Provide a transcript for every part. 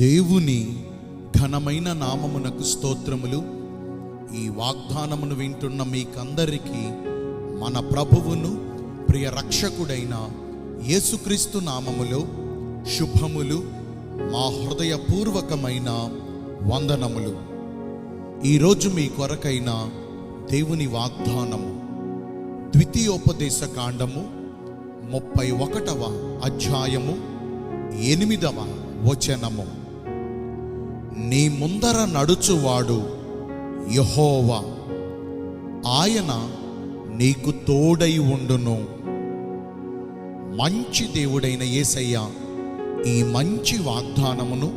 దేవుని ఘనమైన నామమునకు స్తోత్రములు. ఈ వాగ్దానమును వింటున్న మీకందరికీ మన ప్రభువును ప్రియ రక్షకుడైన యేసుక్రీస్తు నామములో శుభములు మా హృదయపూర్వకమైన వందనములు. ఈరోజు మీ కొరకైన దేవుని వాగ్దానము ద్వితీయోపదేశ కాండము ముప్పై ఒకటవ అధ్యాయము ఎనిమిదవ వచనము. నీ ముందర నడుచువాడు యహోవా. ఆయన నీకు తోడై ఉండును. మంచి దేవుడైన యేసయ్య ఈ మంచి వాగ్దానమును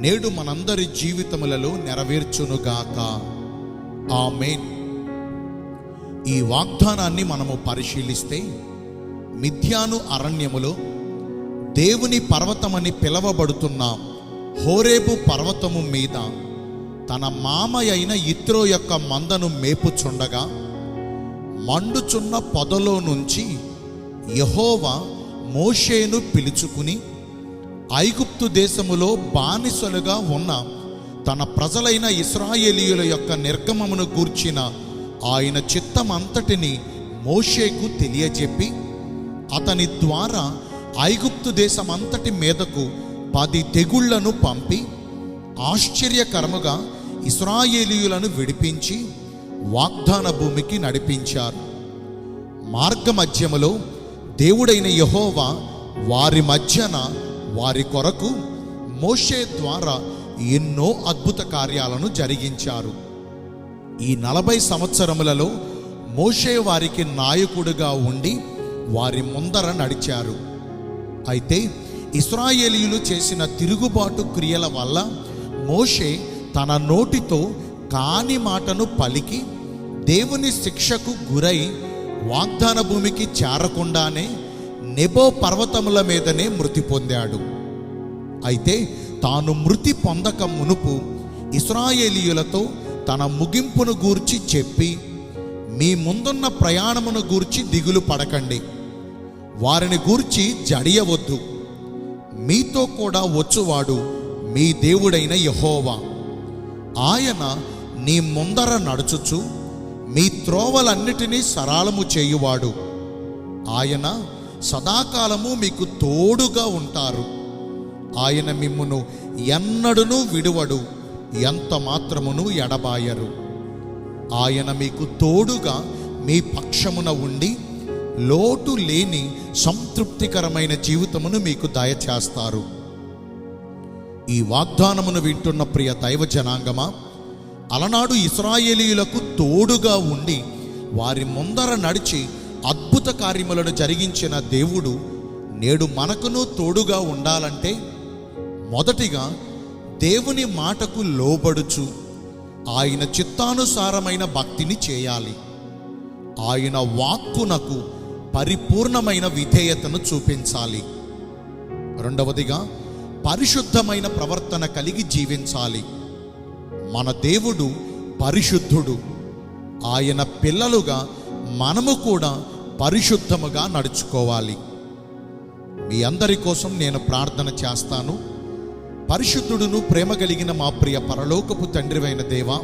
నేడు మనందరి జీవితములలో నెరవేర్చునుగాక. ఆమెన్. ఈ వాగ్దానాన్ని మనము పరిశీలిస్తే మిథ్యాను అరణ్యములో దేవుని పర్వతమని పిలవబడుతున్నాం. హోరేబు పర్వతము మీద తన మామ అయిన ఇత్రో యొక్క మందను మేపుచుండగా మండుచున్న పొదలో నుంచి యహోవా మోషేను పిలుచుకుని ఐగుప్తు దేశములో బానిసలుగా ఉన్న తన ప్రజలైన ఇస్రాయేలీయుల యొక్క నిర్గమమును గూర్చిన ఆయన చిత్తమంతటిని మోషేకు తెలియజెప్పి అతని ద్వారా ఐగుప్తు దేశమంతటి మీదకు పది తెగుళ్ళను పంపి ఆశ్చర్యకరముగా ఇస్రాయేలీయులను విడిపించి వాగ్దాన భూమికి నడిపించారు. మార్గమధ్యములో దేవుడైన యహోవా వారి మధ్యన వారి కొరకు మోషే ద్వారా ఎన్నో అద్భుత కార్యాలను జరిగించారు. ఈ నలభై సంవత్సరములలో మోషే వారికి నాయకుడుగా ఉండి వారి ముందర నడిచారు. అయితే ఇస్రాయేలీయులు చేసిన తిరుగుబాటు క్రియల వల్ల మోషే తన నోటితో కాని మాటను పలికి దేవుని శిక్షకు గురై వాగ్దాన భూమికి చేరకుండానే నెబో పర్వతముల మీదనే మృతి పొందాడు. అయితే తాను మృతి పొందక మునుపు ఇస్రాయేలీయులతో తన ముగింపును గూర్చి చెప్పి మీ ముందున్న ప్రయాణమును గూర్చి దిగులు పడకండి. వారిని గూర్చి జడియవద్దు. మీతో కూడా వచ్చువాడు మీ దేవుడైన యహోవా. ఆయన నీ ముందర నడుచుచు మీ త్రోవలన్నిటినీ సరాలము చేయువాడు. ఆయన సదాకాలము మీకు తోడుగా ఉంటారు. ఆయన మిమ్మును ఎన్నడునూ విడువడు ఎంత మాత్రమును ఎడబాయరు. ఆయన మీకు తోడుగా మీ పక్షమున ఉండి లోటు లేని సంతృప్తికరమైన జీవితమును మీకు దయచేస్తారు. ఈ వాగ్దానమును వింటున్న ప్రియ దైవ జనాంగమా అలనాడు ఇస్రాయేలీలకు తోడుగా ఉండి వారి ముందర నడిచి అద్భుత కార్యములను జరిగించిన దేవుడు నేడు మనకును తోడుగా ఉండాలంటే మొదటిగా దేవుని మాటకు లోబడుచు ఆయన చిత్తానుసారమైన భక్తిని చేయాలి. ఆయన వాక్కునకు పరిపూర్ణమైన విధేయతను చూపించాలి. రెండవదిగా పరిశుద్ధమైన ప్రవర్తన కలిగి జీవించాలి. మన దేవుడు పరిశుద్ధుడు. ఆయన పిల్లలుగా మనము కూడా పరిశుద్ధముగా నడుచుకోవాలి. మీ అందరి కోసం నేను ప్రార్థన చేస్తాను. పరిశుద్ధుడును ప్రేమ కలిగిన మా ప్రియ పరలోకపు తండ్రివైన దేవా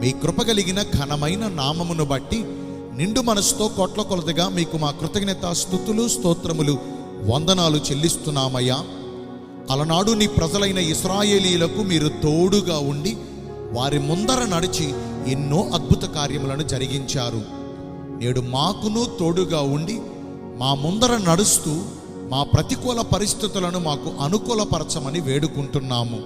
మీ కృప కలిగిన ఘనమైన నామమును బట్టి నిండు మనసుతో కోట్ల కొలతగా మీకు మా కృతజ్ఞత స్థుతులు స్తోత్రములు వందనాలు చెల్లిస్తున్నామయ్యా. అలనాడు నీ ప్రజలైన ఇస్రాయేలీలకు మీరు తోడుగా ఉండి వారి ముందర నడిచి ఎన్నో అద్భుత కార్యములను జరిగించారు. నేడు మాకును తోడుగా ఉండి మా ముందర నడుస్తూ మా ప్రతికూల పరిస్థితులను మాకు అనుకూలపరచమని వేడుకుంటున్నాము.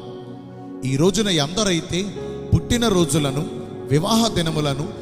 ఈ రోజున ఎందరైతే పుట్టిన రోజులను వివాహ దినములను